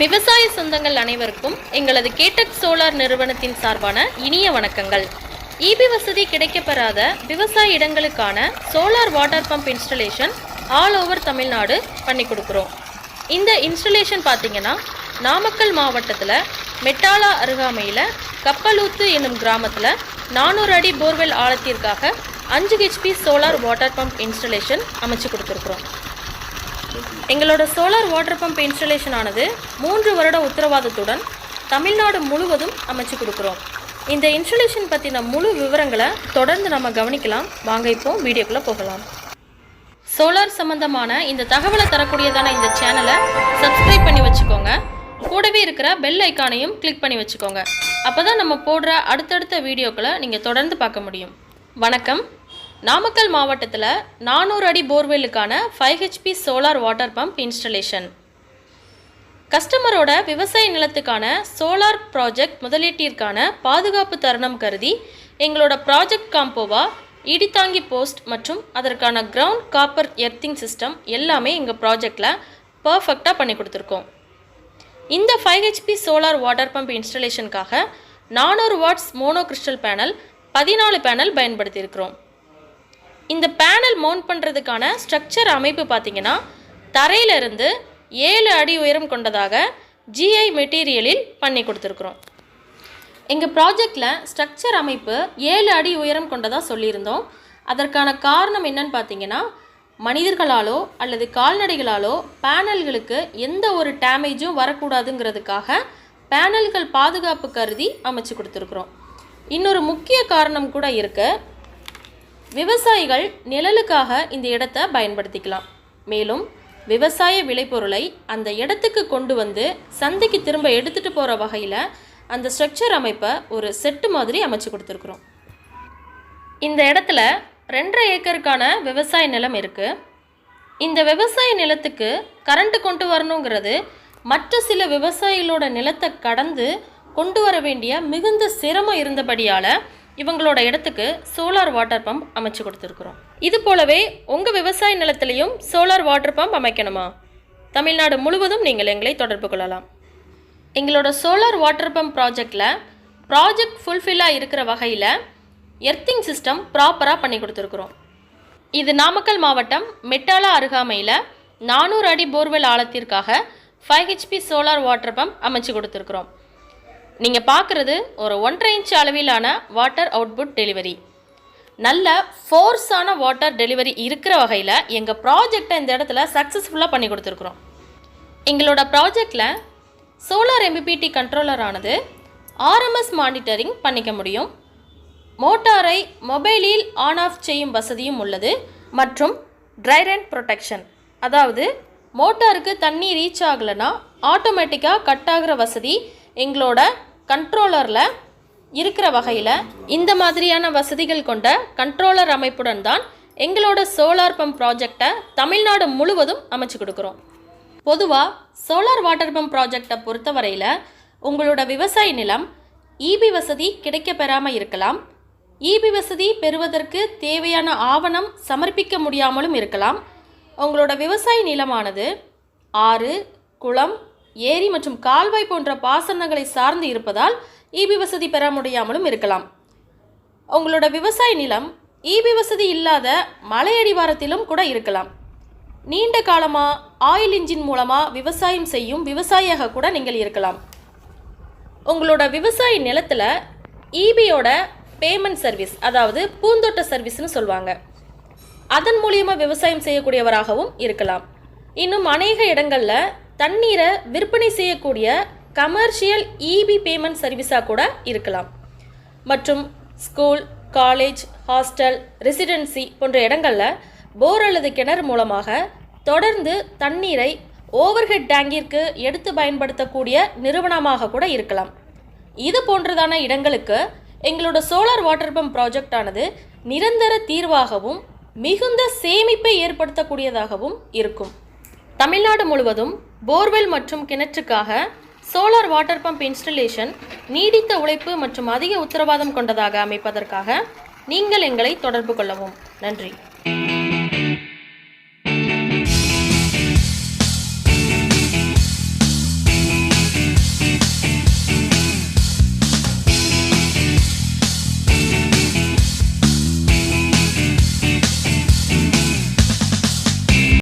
விவசாய சொந்தங்கள் அனைவருக்கும் எங்களது கேட்டக் சோலார் நிறுவனத்தின் சார்பான இனிய வணக்கங்கள். இபி வசதி கிடைக்கப்பெறாத விவசாய இடங்களுக்கான solar water pump installation all over Tamil Nadu பண்ணி கொடுக்குறோம். இந்த இன்ஸ்டலேஷன் பார்த்தீங்கன்னா நாமக்கல் மாவட்டத்தில் மெட்டாலா அருகாமையில் கப்பலூத்து என்னும் கிராமத்தில் நானூறு அடி போர்வெல் ஆழத்திற்காக அஞ்சு HP solar water pump installation அமைச்சு கொடுத்துருக்குறோம். எங்களோட சோலார் வாட்டர் பம்ப் இன்ஸ்டலேஷன் ஆனது மூன்று வருட உத்தரவாதத்துடன் தமிழ்நாடு முழுவதும் அமைச்சு கொடுக்குறோம். இந்த இன்ஸ்டலேஷன் பற்றின முழு விவரங்களை தொடர்ந்து நம்ம கவனிக்கலாம். வாங்க இப்போ வீடியோக்குள்ளே போகலாம். சோலார் சம்பந்தமான இந்த தகவலை தரக்கூடியதான இந்த சேனலை சப்ஸ்கிரைப் பண்ணி வச்சுக்கோங்க. கூடவே இருக்கிற பெல் ஐக்கானையும் கிளிக் பண்ணி வச்சுக்கோங்க. அப்போ தான் நம்ம போடுற அடுத்தடுத்த வீடியோக்களை நீங்கள் தொடர்ந்து பார்க்க முடியும். வணக்கம். நாமக்கல் மாவட்டத்தில் நானூறு அடி போர்வெல்லுக்கான five HP solar water pump installation கஸ்டமரோட விவசாய நிலத்துக்கான சோலார் ப்ராஜெக்ட் முதலீட்டிற்கான பாதுகாப்பு தருணம் கருதி எங்களோட ப்ராஜெக்ட் காம்போவா இடித்தாங்கி போஸ்ட் மற்றும் அதற்கான கிரவுண்ட் காப்பர் எர்த்திங் சிஸ்டம் எல்லாமே எங்கள் ப்ராஜெக்டில் பர்ஃபெக்டாக பண்ணி கொடுத்துருக்கோம். இந்த five HP solar water pump இன்ஸ்டலேஷனுக்காக நானூறு வாட்ஸ் மோனோ கிறிஸ்டல் பேனல் பதினாலு பேனல் பயன்படுத்தியிருக்கிறோம். இந்த பேனல் மவுண்ட் பண்ணுறதுக்கான ஸ்ட்ரக்சர் அமைப்பு பார்த்தீங்கன்னா தரையிலிருந்து ஏழு அடி உயரம் கொண்டதாக ஜிஐ மெட்டீரியலில் பண்ணி கொடுத்துருக்குறோம். எங்கள் ப்ராஜெக்டில் ஸ்ட்ரக்சர் அமைப்பு ஏழு அடி உயரம் கொண்டதாக சொல்லியிருந்தோம். அதற்கான காரணம் என்னன்னு பார்த்தீங்கன்னா மனிதர்களாலோ அல்லது கால்நடைகளாலோ பேனல்களுக்கு எந்த ஒரு டேமேஜும் வரக்கூடாதுங்கிறதுக்காக பேனல்கள் பாதுகாப்பு கருதி அமைச்சு கொடுத்துருக்குறோம். இன்னொரு முக்கிய காரணம் கூட இருக்குது விவசாயிகள் நிழலுக்காக இந்த இடத்தை பயன்படுத்திக்கலாம். மேலும் விவசாய விளைபொருளை அந்த இடத்துக்கு கொண்டு வந்து சந்தைக்கு திரும்ப எடுத்துகிட்டு போகிற வகையில் அந்த ஸ்ட்ரக்சர் அமைப்பை ஒரு செட்டு மாதிரி அமைச்சு கொடுத்துருக்குறோம். இந்த இடத்துல ரெண்டரை ஏக்கருக்கான விவசாய நிலம் இருக்குது இந்த விவசாய நிலத்துக்கு கரண்ட்டு கொண்டு வரணுங்கிறது மற்ற சில விவசாயிகளோட நிலத்தை கடந்து கொண்டு வர வேண்டிய மிகுந்த சிரமம் இருந்தபடியால் இவங்களோட இடத்துக்கு சோலார் வாட்டர் பம்ப் அமைச்சு கொடுத்துருக்குறோம். இது போலவே உங்கள் விவசாய நிலத்திலையும் சோலார் வாட்டர் பம்ப் அமைக்கணுமா? தமிழ்நாடு முழுவதும் நீங்கள் எங்களை தொடர்பு கொள்ளலாம். எங்களோட சோலார் வாட்டர் பம்ப் ப்ராஜெக்டில் ப்ராஜெக்ட் ஃபுல்ஃபில்லாக இருக்கிற வகையில் எர்த்திங் சிஸ்டம் ப்ராப்பராக பண்ணி கொடுத்துருக்குறோம். இது நாமக்கல் மாவட்டம் மெட்டாலா அருகாமையில் நானூறு அடி borewell ஆழத்திற்காக five HP solar water pump அமைச்சு கொடுத்துருக்குறோம். நீங்கள் பார்க்குறது ஒரு ஒன்றரை இன்ச் அளவிலான வாட்டர் அவுட்புட் டெலிவரி நல்ல ஃபோர்ஸான வாட்டர் டெலிவரி இருக்கிற வகையில் எங்கள் ப்ராஜெக்டை இந்த இடத்துல சக்ஸஸ்ஃபுல்லாக பண்ணி கொடுத்துருக்குறோம். எங்களோட ப்ராஜெக்டில் சோலார் எம்பிபிடி கண்ட்ரோலர் ஆனது ஆர்எம்எஸ் மானிட்டரிங் பண்ணிக்க முடியும். மோட்டாரை மொபைலில் ஆன் ஆஃப் செய்யும் வசதியும் உள்ளது மற்றும் ட்ரை ரன் ப்ரொடெக்ஷன் அதாவது மோட்டாருக்கு தண்ணி ரீச் ஆகலைன்னா ஆட்டோமேட்டிக்காக கட் ஆகிற வசதி எங்களோட கண்ட்ரோலரில் இருக்கிற வகையில் இந்த மாதிரியான வசதிகள் கொண்ட கண்ட்ரோலர் அமைப்புடன் தான் எங்களோட சோலார் பம்ப் ப்ராஜெக்டை தமிழ்நாடு முழுவதும் அமைச்சு கொடுக்குறோம். பொதுவாக சோலார் வாட்டர் பம்ப் ப்ராஜெக்டை பொறுத்தவரையில் உங்களோட விவசாய நிலம் ஈபி வசதி கிடைக்க பெறாமல் இருக்கலாம் ஈபி வசதி பெறுவதற்கு தேவையான ஆவணம் சமர்ப்பிக்க முடியாமலும் இருக்கலாம். உங்களோட விவசாய நிலமானது ஆறு குளம் ஏரி மற்றும் கால்வாய் போன்ற பாசனங்களை சார்ந்து இருப்பதால் ஈபி வசதி பெற முடியாமலும் இருக்கலாம். உங்களோட விவசாய நிலம் ஈபி வசதி இல்லாத மலையடிவாரத்திலும் கூட இருக்கலாம். நீண்ட காலமாக ஆயில் இன்ஜின் மூலமாக விவசாயம் செய்யும் விவசாயியாக கூட நீங்கள் இருக்கலாம். உங்களோட விவசாய நிலத்தில் ஈபியோட பேமெண்ட் சர்வீஸ் அதாவது பூந்தோட்ட சர்வீஸ்னு சொல்லுவாங்க அதன் மூலியமாக விவசாயம் செய்யக்கூடியவராகவும் இருக்கலாம். இன்னும் அநேக இடங்களில் தண்ணீரை விற்பனை செய்யக்கூடிய கமர்ஷியல் இபி பேமெண்ட் சர்வீஸாக கூட இருக்கலாம். மற்றும் ஸ்கூல் காலேஜ் ஹாஸ்டல் ரெசிடென்சி போன்ற இடங்களில் போர் அல்லது கிணறு மூலமாக தொடர்ந்து தண்ணீரை ஓவர்ஹெட் டேங்கிற்கு எடுத்து பயன்படுத்தக்கூடிய நிறுவனமாக கூட இருக்கலாம். இது போன்றதான இடங்களுக்கு எங்களோட சோலார் வாட்டர் பம்ப் ப்ராஜெக்ட் ஆனது நிரந்தர தீர்வாகவும் மிகுந்த சேமிப்பை ஏற்படுத்தக்கூடியதாகவும் இருக்கும். தமிழ்நாடு முழுவதும் போர்வெல் மற்றும் கிணற்றுக்காக சோலார் வாட்டர் பம்ப் இன்ஸ்டலேஷன் நீடித்த உழைப்பு மற்றும் அதிக உத்தரவாதம் கொண்டதாக அமைப்பதற்காக நீங்கள் எங்களை தொடர்பு கொள்ளவும். நன்றி.